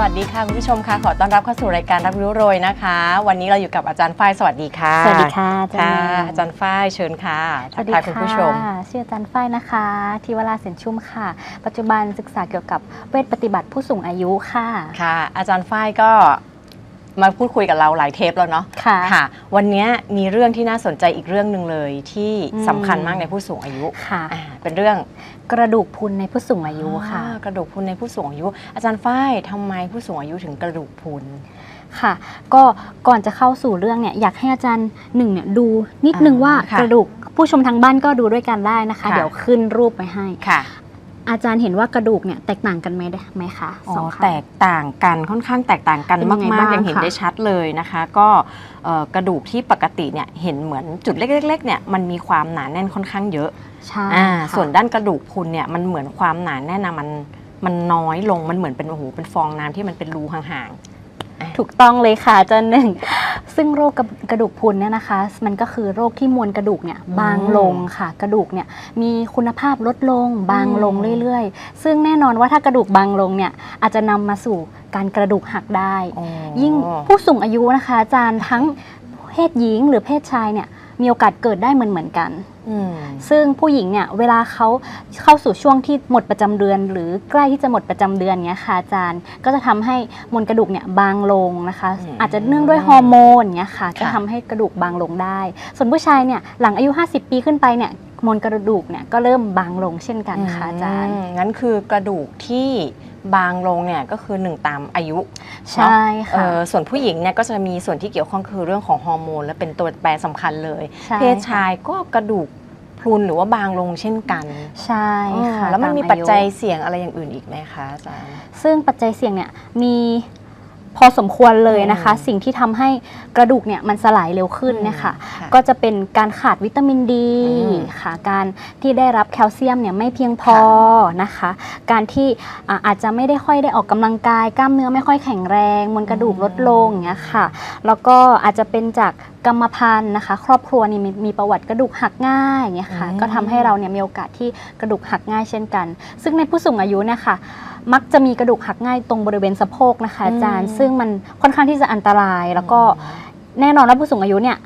วัสดีค่ะคุณผู้ชมค่ะขอต้อนรับเข้าสู่รายการรับรู้โรยนะคะ วันนี้เราอยู่กับอาจารย์ฝ้ายสวัสดีค่ะ สวัสดีค่ะอาจารค่ะย์อาจารย์ฝ้ายเชิญค่ะสทัวักสดีทายคุณผู้ชมค่ะชื่ออาจารย์ฝ้ายนะคะทิวราเสนชุ่มค่ะ ปัจจุบันศึกษาเกี่ยวกับเวทปฏิบัติผู้สูงอายุค่ะค่ะ อาจารย์ฝ้ายก็ มาพูดคุยกับเราหลายเทปแล้วเนาะค่ะ ค่ะ วันนี้มีเรื่องที่น่าสนใจอีกเรื่องหนึ่งเลยที่อืม สำคัญมากในผู้สูงอายุค่ะ อ่าเป็นเรื่องกระดูกพรุนในผู้สูงอายุค่ะ อ่ากระดูกพรุนในผู้สูงอายุ อาจารย์ฝ้ายทำไมผู้สูงอายุถึงกระดูกพรุน ค่ะ ก็ก่อนจะเข้าสู่เรื่องเนี่ยอยากให้อาจารย์หนึ่งเนี่ยดูนิดนึงอ่าว่าค่ะกระดูกผู้ชมทางบ้านก็ดูด้วยกันได้นะคะ ค่ะ เดี๋ยวขึ้นรูปไว้ให้ ค่ะ อาจารย์เห็นว่ากระดูกเนี่ยแตกต่างกันไหมได้ไหมคะอ๋อสองข้างแตกต่างกันค่อนข้างแตกต่างกันเป็นยังไงมากๆบ้างยังเห็นคะได้ชัดเลยนะคะ ก็เอ่อกระดูกที่ปกติเนี่ยเห็นเหมือนจุดเล็กๆๆเนี่ยมันมีความหนาแน่นค่อนข้างเยอะใช่อ่าค่ะส่วนด้านกระดูกพรุนเนี่ยมันเหมือนความหนาแน่นนะมันมันน้อยลงมันเหมือนเป็นโอ้โหเป็นฟองน้ำที่มันเป็นรูห่างถูกต้องเลยค่ะอาจารย์หนึ่ง ซึ่งโรคกระกระดูกพรุนเนี่ยนะคะ มันก็คือโรคที่มวลกระดูกเนี่ยบางลงค่ะ กระดูกเนี่ยมีคุณภาพลดลงบางลงเรื่อยๆ ซึ่งแน่นอนว่าถ้ากระดูกบางลงเนี่ยอาจจะนำมาสู่การกระดูกหักได้ๆอ๋อยิ่งผู้สูงอายุนะคะอาจารย์ทั้งเพศหญิงหรือเพศชายเนี่ย มีโอกาสเกิดได้เหมือนเหมือนๆกันอืมซึ่งผู้หญิงเนี่ยเวลาเขาเข้าสู่ช่วงที่หมดประจำเดือน หรือใกล้ที่จะหมดประจำเดือนเนี้ยค่ะอาจารย์ ก็จะทำให้มวลกระดูกเนี่ยบางลงนะคะอืมอาจจะเนื่องด้วยฮอร์โมนเนี้ยค่ะค่ะก็ทำให้กระดูกบางลงได้ ส่วนผู้ชายเนี่ยหลังอายุ 50 ปีขึ้นไปเนี่ยมวลกระดูกเนี่ยก็เริ่มบางลงเช่นกันค่ะอาจารย์มงั้นคือกระดูกที่ บางลงเนี่ยก็คือหนึ่งตามอายุใช่เอค่ะอส่วนผู้หญิงเนี่ยก็จะมีส่วนที่เกี่ยวข้องคือเรื่องของฮอร์โมนและเป็นตัวแปรสำคัญเลย ใช่เพศชายก็กระดูกพรุนหรือว่าบางลงเช่นกันใช่ค่ะอ๋อแล้วมันมีตาอาปัจจัยยุเสี่ยงอะไรอย่างอื่นอีกไหมคะอาจารย์ ซึ่งปัจจัยเสี่ยงเนี่ยมี พอสมควรเลยนะคะอืมสิ่งที่ทำให้กระดูกเนี่ยมันสลายเร็วขึ้นเนยคะค่ะก็จะเป็นการขาดวิตามินดีอืม ค่ะการที่ได้รับแคลเซียมเนี่ยไม่เพียงพอนะคะ การที่อ่าอาจจะไม่ได้ค่อยได้ออกกำลังกาย กล้ามเนื้อไม่ค่อยแข็งแรง มวลกระดูกลดลงอย่างเงี้ยค่ะ แล้วก็อาจจะเป็นจากกรรมพันธุ์นะคะ ครอบครัวนี่มีมีประวัติกระดูกหักง่ายอย่างเงี้ยค่ะอืม ก็ทำให้เราเนี่ยมีโอกาสที่กระดูกหักง่ายเช่นกัน ซึ่งในผู้สูงอายุเนี่ยค่ะ มักจะมีกระดูกหักง่ายตรงบริเวณสะโพกนะคะอาจารย์อืมซึ่งมันค่อนข้างที่จะอันตราย แล้วก็แน่นอนว่าผู้สูงอายุเนี่ย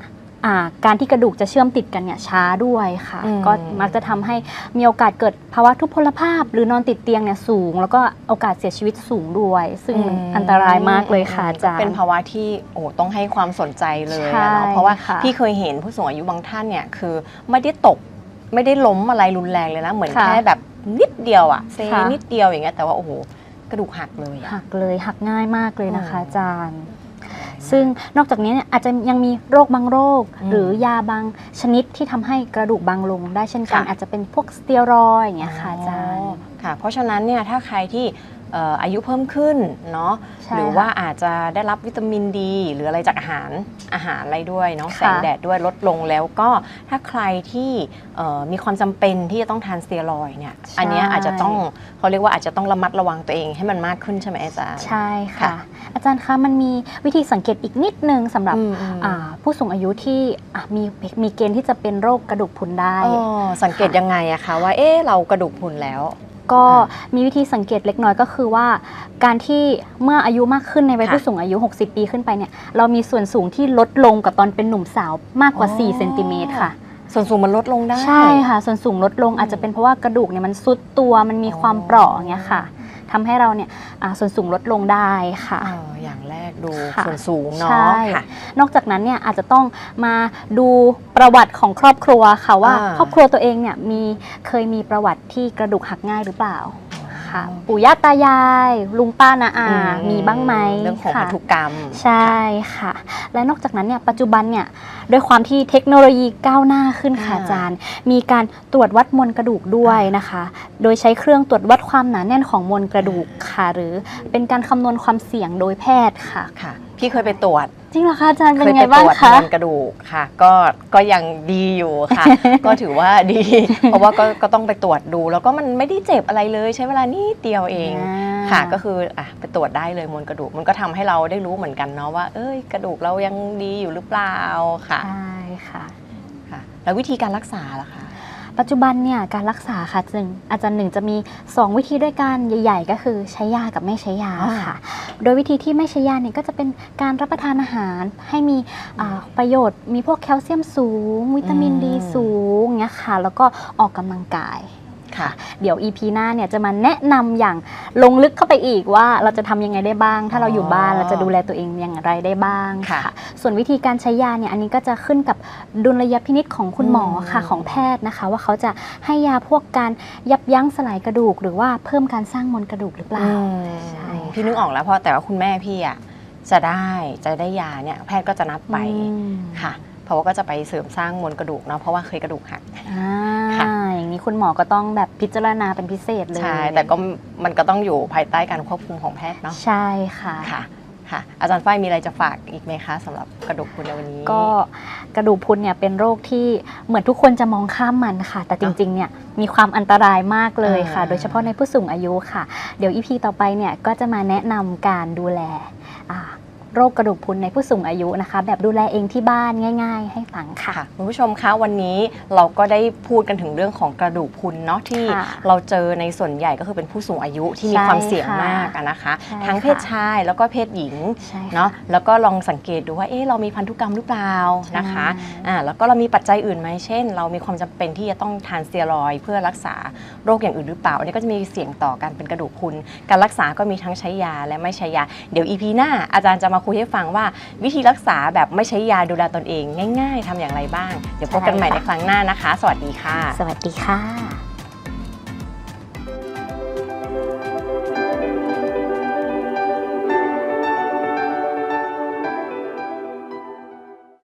อ่าการที่กระดูกจะเชื่อมติดกันเนี่ยช้าด้วยค่ะ อืม ก็มักจะทำให้มีโอกาสเกิดภาวะทุพพลภาพ หรือนอนติดเตียงเนี่ยสูง แล้วก็โอกาสเสียชีวิตสูงด้วย ซึ่งมันอันตรายมากเลยค่ะอาจารย์ เป็นภาวะที่โอ้ต้องให้ความสนใจเลยใช่อะเนาะเพราะว่าค่ะพี่เคยเห็นผู้สูงอายุบางท่านเนี่ยคือไม่ได้ตกไม่ได้ล้มอะไรรุนแรงเลยนะเหมือนค่ะแค่แบบ นิดเดียวอะเซค่ะ นิดเดียวอย่างเงี้ยแต่ว่าโอ้โหกระดูกหักเลยอะ หักเลยหักง่ายมากเลยนะคะ อืมอาจารย์ ซึ่งนอกจากนี้เนี่ยอาจจะยังมีโรคบางโรค อืมหรือยาบางชนิดที่ทำให้กระดูกบางลงได้เช่นกัน ค่ะ อาจจะเป็นพวกสเตียรอยด์อย่างเงี้ยค่ะอาจารย์ ค่ะ เพราะฉะนั้นเนี่ยถ้าใครที่เอ่ออายุเพิ่มขึ้นเนาะใช่หรือว่าอาจจะได้รับวิตามินดี หรืออะไรจากอาหารอาหารอะไรด้วยเนาะค่ะแสงแดดด้วยลดลงแล้วก็ถ้าใครที่เอ่อมีความจำเป็นที่จะต้องทานสเตียรอยด์เนี่ยอันเนี้ยอาจจะต้องเขาเรียกว่าอาจจะต้องระมัดระวังตัวเองให้มันมากขึ้นใช่ไหมอาจารย์ ใช่ค่ะค่ะอาจารย์คะมันมีวิธีสังเกตอีกนิดนึงสำหรับอืมอืมอ่าผู้สูงอายุที่อะมีมีเกณฑ์ที่จะเป็นโรคกระดูกพรุนได้อ๋อสังเกตยังไงอะคะว่าเอ๊ะเรากระดูกพรุนแล้ว ก็อ่มีวิธีสังเกตเล็กน้อยก็คือว่า การที่เมื่ออายุมากขึ้นในวัยค่ะผู้สูงอายุ 60 ปีขึ้นไปเนี่ยเรามีส่วนสูงที่ลดลงกับตอนเป็นหนุ่มสาวมากกว่าอ๋อ4เซนติเมตรค่ะส่วนสูงมันลดลงได้ ใช่ค่ะ ส่วนสูงลดลงอาจจะเป็นเพราะว่ากระดูกเนี่ยมันซุดตัวมันมีความเปราะอย่างเงี้ยค่ะ ทำให้เราเนี่ยอ่าส่วนสูงลดลงได้ค่ะเอออย่างแรกดูค่ะส่วนสูงใช่เนาะค่ะ นอกจากนั้นเนี่ยอาจจะต้องมาดูประวัติของครอบครัวค่ะว่าอ่าครอบครัวตัวเองเนี่ยมีเคยมีประวัติที่กระดูกหักง่ายหรือเปล่า ค่ะ ปู่ย่าตายาย ลุงป้านาอา มีบ้างไหมเรื่องของค่ะพันธุกรรม ใช่ค่ะ และนอกจากนั้นเนี่ยปัจจุบันเนี่ยด้วยความที่เทคโนโลยีก้าวหน้าขึ้นค่ะอ่าอาจารย์ มีการตรวจวัดมวลกระดูกด้วยนะคะ โดยใช้เครื่องตรวจวัดความหนาแน่นของมวลกระดูกค่ะ หรือเป็นการคำนวณความเสี่ยงโดยแพทย์ค่ะค่ะ พี่เคยไปตรวจจริงเหรอคะอาจารย์เป็นเคยไงไปตบ้างรวจคะ มวลกระดูกค่ะ ก็ก็ยังดีอยู่ค่ะ ก็ถือว่าดี เพราะว่าก็ก็ต้องไปตรวจดู แล้วก็มันไม่ได้เจ็บอะไรเลย ใช้เวลานิดเดียวเองอ่าค่ะก็คืออะไปตรวจได้เลยมวลกระดูก มันก็ทำให้เราได้รู้เหมือนกันเนาะว่า เอ้ยกระดูกเรายังดีอยู่หรือเปล่าค่ะใช่ค่ะ ค่ะ แล้ววิธีการรักษาล่ะคะ ปัจจุบันเนี่ยการรักษาค่ะจึงอาจารย์หนึ่งจะมี 2 วิธีด้วยกันใหญ่ ๆ ก็คือใช้ยากับไม่ใช้ยาอ่าค่ะ โดยวิธีที่ไม่ใช้ยาเนี่ยก็จะเป็นการรับประทานอาหารให้มีอ่าประโยชน์มีพวกแคลเซียมสูง วิตามินอืมดีสูงเงี้ยค่ะแล้วก็ออกกำลังกาย ค่ะ เดี๋ยว EP หน้าเนี่ยจะมาแนะนำอย่างลงลึกเข้าไปอีกว่าเราจะทำยังไงได้บ้าง ถ้าเราอยู่บ้านอ๋อเราจะดูแลตัวเองอย่างไรได้บ้างค่ะ ส่วนวิธีการใช้ยาเนี่ยอันนี้ก็จะขึ้นกับดุลยพินิษของคุณหมอค่ะอืมของแพทย์นะคะ ว่าเขาจะให้ยาพวกการยับยั้งสลายกระดูก หรือว่าเพิ่มการสร้างมวลกระดูกหรือเปล่าอืมใช่พี่นึกออกแล้วเพราะแต่ว่าคุณแม่พี่อะจะได้จะได้ยาเนี่ยแพทย์ก็จะนัดไปอืมค่ะ เพราะว่าก็จะไปเสริมสร้างมวลกระดูกเนาะเพราะว่าเคยกระดูกหัก อ่าค่ะอย่าง นี้คุณหมอก็ต้องแบบพิจารณาเป็นพิเศษเลย ใช่ แต่ก็มันก็ต้องอยู่ภายใต้การควบคุมของแพทย์เนาะ ใช่ค่ะค่ะค่ะอาจารย์ฝ้ายมีอะไรจะฝากอีกไหมคะสำหรับกระดูกพรุนในวันนี้ ก็กระดูกพรุนเนี่ยเป็นโรคที่เหมือนทุกคนจะมองข้ามมันค่ะ แต่จริงๆเนี่ยมีความอันตรายมากเลยค่ะอ่าโดยเฉพาะในผู้สูงอายุค่ะ เดี๋ยวอีพีต่อไปเนี่ยก็จะมาแนะนำการดูแลอ่า โรคกระดูกพรุนในผู้สูงอายุนะคะ แบบดูแลเองที่บ้านง่าย ๆ ให้ฟังค่ะค่ะ คุณผู้ชมคะวันนี้เราก็ได้พูดกันถึงเรื่องของกระดูกพรุนเนาะที่ค่ะเราเจอในส่วนใหญ่ก็คือเป็นผู้สูงอายุที่มีใช่ความเสี่ยงค่ะมากอะนะคะ ใช่ทั้งเพศค่ะ ชายแล้วก็เพศหญิงใช่ค่ เนาะแล้วก็ลองสังเกตดูว่าเอ๊ะเรามีพันธุกรรมหรือเปล่านะคะใช่อ่าแล้วก็เรามีปัจจัยอื่นไหมเช่น เรามีความจำเป็นที่จะต้องทานสเตียรอยด์เพื่อรักษาโรคอย่างอื่นหรือเปล่าอันนี้ก็จะมีเสี่ยงต่อการเป็นกระดูกพรุนการรักษาก็มีทั้งใช้ยาและไม่ใช้ยา เดี๋ยวอีพีหน้าอาจารย์จะมาคุยให้ฟังว่าวิธีรักษาแบบไม่ใช้ยาดูแลตนเอง ง่าย ๆทำอย่างไรบ้าง เดี๋ยวพบกันใหม่ในครั้งหน้านะคะ สวัสดีค่ะ สวัสดีค่ะ